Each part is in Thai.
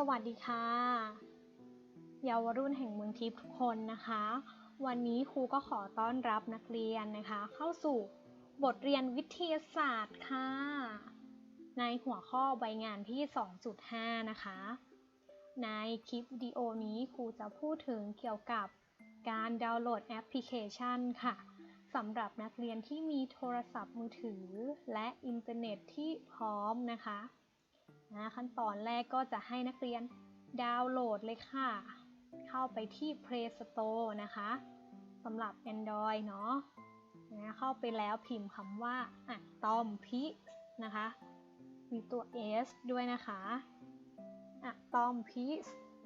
สวัสดีค่ะ เยาวรุ่นแห่งเมืองทิพย์ทุกคนนะคะ วันนี้ครูก็ขอต้อนรับนักเรียนนะคะ เข้าสู่บทเรียนวิทยาศาสตร์ค่ะ ในหัวข้อใบงานที่ 2.5 นะคะ ในคลิปวิดีโอนี้ครูจะพูดถึงเกี่ยวกับการดาวน์โหลดแอปพลิเคชันค่ะสำหรับนักเรียนที่มีโทรศัพท์มือถือและอินเทอร์เน็ตที่พร้อมนะคะ ขั้นตอนแรกก็จะให้นักเรียนดาวน์โหลดเลยค่ะ เข้าไปที่ Play Store นะคะสำหรับ Android เนาะนะเข้าไปแล้วพิมพ์คำว่า Atom p i นะคะ มีตัว S ด้วยนะคะ Atom p i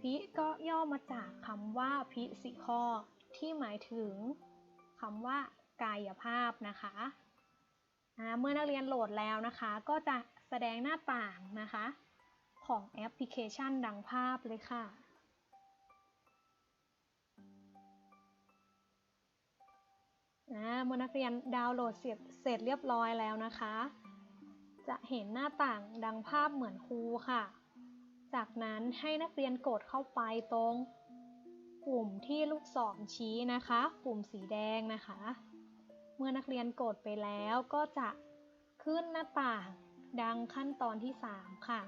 พิก็ย่อมาจากคำว่า physical ที่หมายถึงคำว่ากายภาพนะคะ เมื่อนักเรียนโหลดแล้วนะคะ ก็จะแสดงหน้าต่างนะคะ ของแอปพลิเคชันดังภาพเลยค่ะ เมื่อนักเรียนดาวน์โหลดเสร็จเสร็จเรียบร้อยแล้วนะคะ จะเห็นหน้าต่างดังภาพเหมือนครูค่ะ จากนั้นให้นักเรียนกดเข้าไปตรง ปุ่มที่ลูกศรชี้นะคะ ปุ่มสีแดงนะคะ มื่อนักเรียนกดไปแล้วก็จะขึ้นหน้าต่างดังขั้นตอนที่ 3 ค่ะ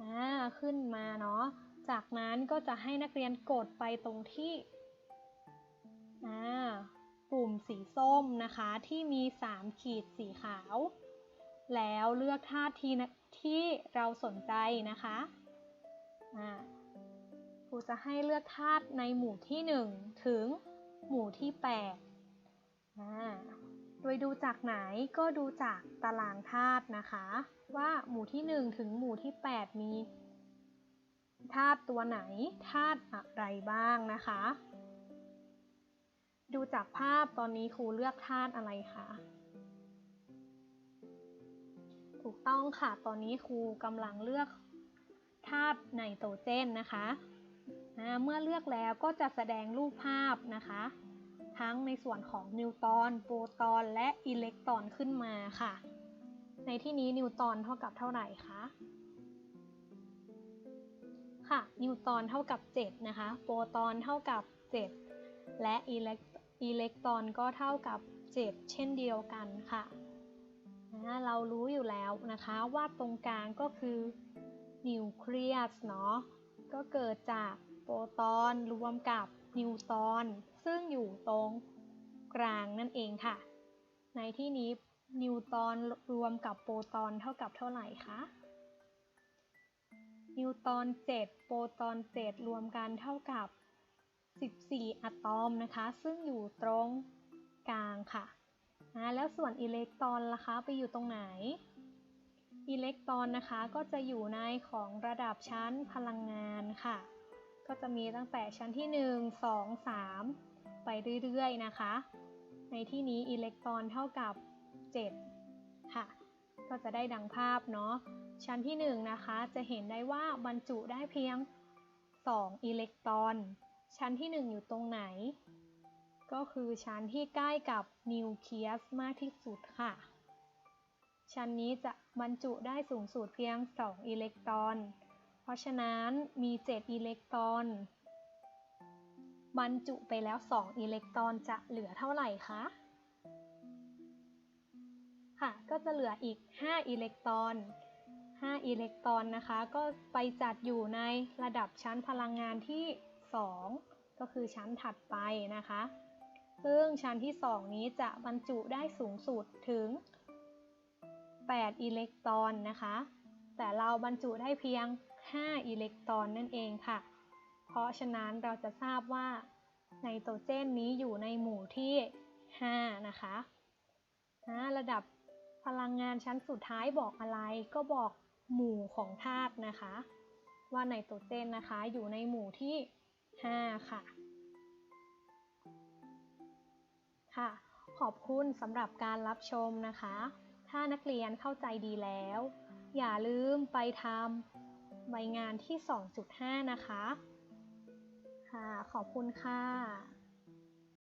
อ่าขึ้นมาเนาะ จากนั้นก็จะให้นักเรียนกดไปตรงที่อ่าปุ่มสีส้มนะคะที่มี 3 ขีดสีขาว แล้วเลือกท่าทีที่เราสนใจนะคะครูจะให้เลือกธาตุในหมู่ที่ 1 ถึงหมู่ที่ 8 โดยดูจากไหนก็ดูจากตารางธาตุนะคะ ว่าหมู่ที่ 1 ถึงหมู่ที่ 8 มีธาตุตัวไหนธาตุอะไรบ้างนะคะ ดูจากภาพตอนนี้ครูเลือกธาตุอะไรคะถูกต้องค่ะตอนนี้ครูกำลังเลือกธาตุไนโตรเจนนะคะ เมื่อเลือกแล้วก็จะแสดงรูปภาพนะคะ ทั้งในส่วนของนิวตรอน โปรตอน และอิเล็กตรอนขึ้นมาค่ะ ในที่นี้นิวตรอนเท่ากับเท่าไหร่คะ ค่ะ นิวตรอนเท่ากับ 7 นะคะ โปรตอนเท่ากับ 7 และอิเล็กอิเล็กตรอนก็เท่ากับ 7 เช่นเดียวกันค่ะนะเรารู้อยู่แล้วนะคะว่าตรงกลางก็คือนิวเคลียสเนาะ ก็เกิดจากโปรตอนรวมกับ นิวตอน ซึ่งอยู่ตรงกลางนั่นเองค่ะ ในที่นี้นิวตอนรวมกับโปรตอนเท่ากับเท่าไหร่คะ นิวตอน 7 โปรตอน 7 รวมกันเท่ากับ 14 อะตอมนะคะ ซึ่งอยู่ตรงกลางค่ะะแล้วส่วนอิเล็กตรอนล่ะคะ ไปอยู่ตรงไหน อิเล็กตรอนนะคะก็จะอยู่ในของระดับชั้นพลังงานค่ะ ก็จะมีตั้งแต่ชั้นที่ 1 2 3 ไปเรื่อยๆนะคะ ในที่นี้อิเล็กตรอนเท่ากับ 7 ค่ะ ก็จะได้ดังภาพเนาะ ชั้นที่ 1 นะคะ จะเห็นได้ว่าบรรจุได้เพียง 2 อิเล็กตรอน ชั้นที่ 1 อยู่ตรงไหน ก็คือชั้นที่ใกล้กับนิวเคลียสมากที่สุดค่ะ ชั้นนี้จะบรรจุได้สูงสุดเพียง 2 อิเล็กตรอน ราะฉะนั้นมี 7 อิเล็กตรอน บรรจุไปแล้ว 2 อิเล็กตรอนจะเหลือเท่าไหร่คะ ค่ะ ก็จะเหลืออีก 5 อิเล็กตรอน 5 อิเล็กตรอนนะคะ ก็ไปจัดอยู่ในระดับชั้นพลังงานที่ 2 ก็คือชั้นถัดไปนะคะ ซึ่งชั้นที่ 2 นี้จะบรรจุได้สูงสุดถึง 8 อิเล็กตรอนนะคะ แต่เราบรรจุได้เพียง 5 อิเล็กตรอนนั่นเองค่ะ เพราะฉะนั้นเราจะทราบว่าไนโตรเจนนี้อยู่ในหมู่ที่ 5 นะคะนะระดับพลังงานชั้นสุดท้ายบอกอะไรก็บอกหมู่ของธาตุนะคะ ว่าไนโตรเจนนะคะอยู่ในหมู่ที่ 5 ค่ะ ค่ะ ขอบคุณสำหรับการรับชมนะคะ ถ้านักเรียนเข้าใจดีแล้ว อย่าลืมไปทำใบงานที่ 2.5 นะคะ ค่ะ ขอบคุณค่ะ